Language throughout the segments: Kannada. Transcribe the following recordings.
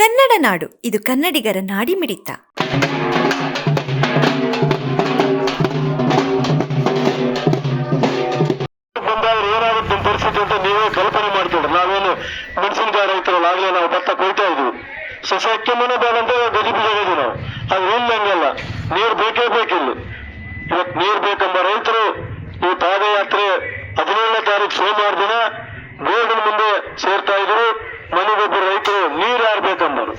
ಕನ್ನಡ ನಾಡು, ಇದು ಕನ್ನಡಿಗರ ನಾಡಿ ಮಿಡಿತ. ಪರಿಸ್ಥಿತಿ ಅಂತ ನೀವೇ ಕಲ್ಪನೆ ಮಾಡ್ಕೊಂಡ್ರೆ. ನಾವೇನು ಮೆಣಸಿನಕಾಯಿ ರೈತರಲ್ಲ, ಆಗ್ಲೇ ನಾವು ಭತ್ತ ಕೊಯ್ತಾ ಇದ್ವಿ ಸಸ್ಯಕ್ಕೆ ಮನೆ ಬೇಡ ಅಂತ ಹೇಳಿದ್ವಿ ನಾವು ಅದು ಇಲ್ಲ ಹಂಗಲ್ಲ. ನೀರು ಬೇಕೇ ಬೇಕಿಲ್ಲಿ. ಇವತ್ತು ನೀರ್ ಬೇಕೆಂಬ ರೈತರು ಈ ಪಾದಯಾತ್ರೆ ಹದಿನೇಳನೇ ತಾರೀಕು ಸೋಮವಾರ ದಿನ ಗೋಲ್ಡನ್ ಮುಂದೆ ಸೇರ್ತಾ ಇದ್ರು ಮನೆಗೊಬ್ಬರು ರೈತರು ನೀರು ಯಾರು ಬೇಕಂಬರು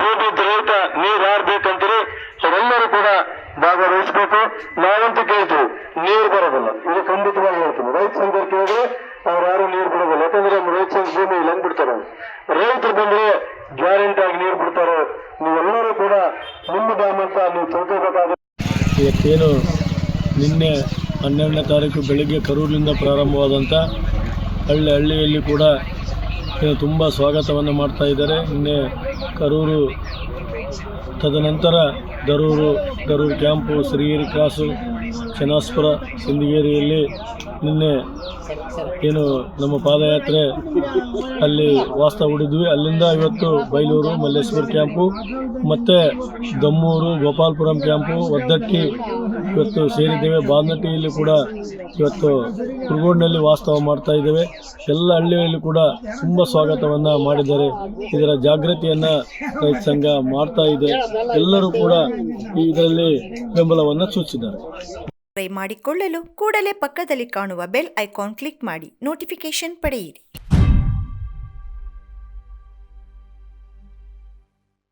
ಭೂಮಿದ್ದ ರೈತ ನೀರು ಯಾರು ಬೇಕಂತಾರೆ ಅವರೆಲ್ಲರೂ ಕೂಡ ಭಾಗವಹಿಸಬೇಕು ನಾವಂತೂ ಕೇಳ್ತೀವಿ, ನೀರು ಬರೋದಿಲ್ಲ. ಇದು ಖಂಡಿತವಾಗಿ ಹೇಳ್ತೀನಿ, ರೈತ ಸಂಘ ಕೇಳಿದ್ರೆ ಅವ್ರು ಯಾರು ನೀರು ಬಿಡೋದಿಲ್ಲ ಯಾಕಂದ್ರೆ ನಮ್ಮ ರೈತ ಸಂಘ ಭೂಮಿ ಇಲ್ಲ ಬಿಡ್ತಾರೆ. ರೈತರು ಬಂದ್ರೆ ಗ್ಯಾರಂಟಿ ಆಗಿ ನೀರು ಬಿಡ್ತಾರೆ. ನೀವೆಲ್ಲರೂ ಕೂಡ ನಿಮ್ಮ ಡ್ಯಾಮ್ ಅಂತ ನೀವು ತಿಳ್ಕೋಬೇಕಾಗುತ್ತೆ ಇವತ್ತೇನು ನಿನ್ನೆ ಹನ್ನೆರಡನೇ ತಾರೀಕು ಬೆಳಿಗ್ಗೆ ಕರೂರಿನಿಂದ ಪ್ರಾರಂಭವಾದಂಥ ಹಳ್ಳಿ ಹಳ್ಳಿಯಲ್ಲಿ ಕೂಡ ತುಂಬ ಸ್ವಾಗತವನ್ನು ಮಾಡ್ತಾ ಇದ್ದಾರೆ. ನಿನ್ನೆ ಕರೂರು ತದನಂತರ ದರೂರು ದರೂರು ಕ್ಯಾಂಪು ಶ್ರೀಗಿರಿ ಕ್ರಾಸು, ಶನಾಸ್ಪುರ ಸಿಂದಗೇರಿಯಲ್ಲಿ ನಿನ್ನೆ ಏನು ನಮ್ಮ ಪಾದಯಾತ್ರೆ ಅಲ್ಲಿ ವಾಸ್ತವ ಹೂಡಿದ್ವಿ ಅಲ್ಲಿಂದ ಇವತ್ತು ಬೈಲೂರು, ಮಲ್ಲೇಶ್ವರ ಕ್ಯಾಂಪು, ಮತ್ತು ದಮ್ಮೂರು, ಗೋಪಾಲ್ಪುರಂ ಕ್ಯಾಂಪು, ಒದ್ದಟ್ಟಿ ಇವತ್ತು ಸೇರಿದ್ದೇವೆ. ಬಾಲ್ನಟ್ಟಿಯಲ್ಲಿ ಕೂಡ ಇವತ್ತು ಕುರುಗೋಡಿನಲ್ಲಿ ವಾಸ್ತವ ಮಾಡ್ತಾ ಇದ್ದೇವೆ. ಎಲ್ಲ ಹಳ್ಳಿಯಲ್ಲಿ ಕೂಡ ತುಂಬ ಸ್ವಾಗತವನ್ನು ಮಾಡಿದ್ದಾರೆ. ಇದರ ಜಾಗೃತಿಯನ್ನು ರೈತ ಸಂಘ ಮಾಡ್ತಾ ಇದೆ. ಎಲ್ಲರೂ ಕೂಡ ಇದರಲ್ಲಿ ಬೆಂಬಲವನ್ನು ಸೂಚಿಸಿದ್ದಾರೆ. ಮಾಡಿಕೊಳ್ಳಲು ಕೂಡಲೇ ಪಕ್ಕದಲ್ಲಿ ಕಾಣುವ ಬೆಲ್ ಐಕಾನ್ ಕ್ಲಿಕ್ ಮಾಡಿ. ನೋಟಿಫಿಕೇಶನ್ ಪಡೆಯಿರಿ.